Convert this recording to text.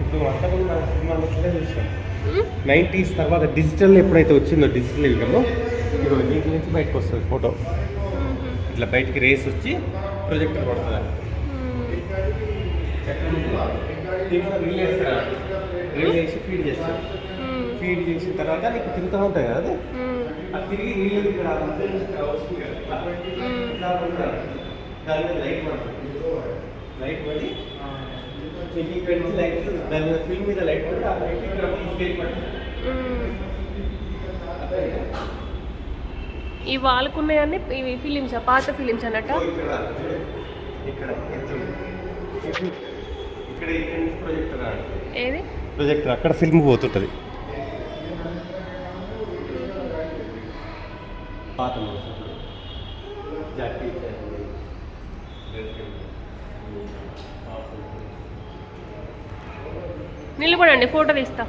ఇప్పుడు నైంటీస్ తర్వాత డిజిటల్ ఎప్పుడైతే వచ్చిందో డిజిటల్ యుగంలో ఇప్పుడు దీంట్లో నుంచి బయటకు వస్తుంది ఫోటో. ఇట్లా బయటికి రేస్ వచ్చి ప్రొజెక్టర్ పడుతుంది రీల్ చేసి ఫీడ్ చేస్తారు? ఫీడ్ చేసిన తర్వాత నీకు తిరుగుతూ ఉంటాయి కదా అది? తిరిగి రీల్ రాదు. దాని మీద లైట్ పడుతుంది. లైట్ పడి నీకు ఇక్కడ నుంచి లైట్ దాని మీద ఫిల్మ్ మీద లైట్ పడి ఆ లైట్ ఇక్కడ పడుతుంది ఈ వాళ్ళకున్నాయన్నీ ఇవి ఫిలిమ్స్? పాత ఫిలిమ్స్ అన్నట్ట ఇక్కడ ఇక్కడ ఇక్కడ ఇక్కడ నుంచి ప్రొజెక్టర్ ఏది? ప్రొజెక్టర్ అక్కడ ఫిల్మ్ పోతుంటుంది. పాత జాకీ నిలబడండి ఫోటో తీస్తా.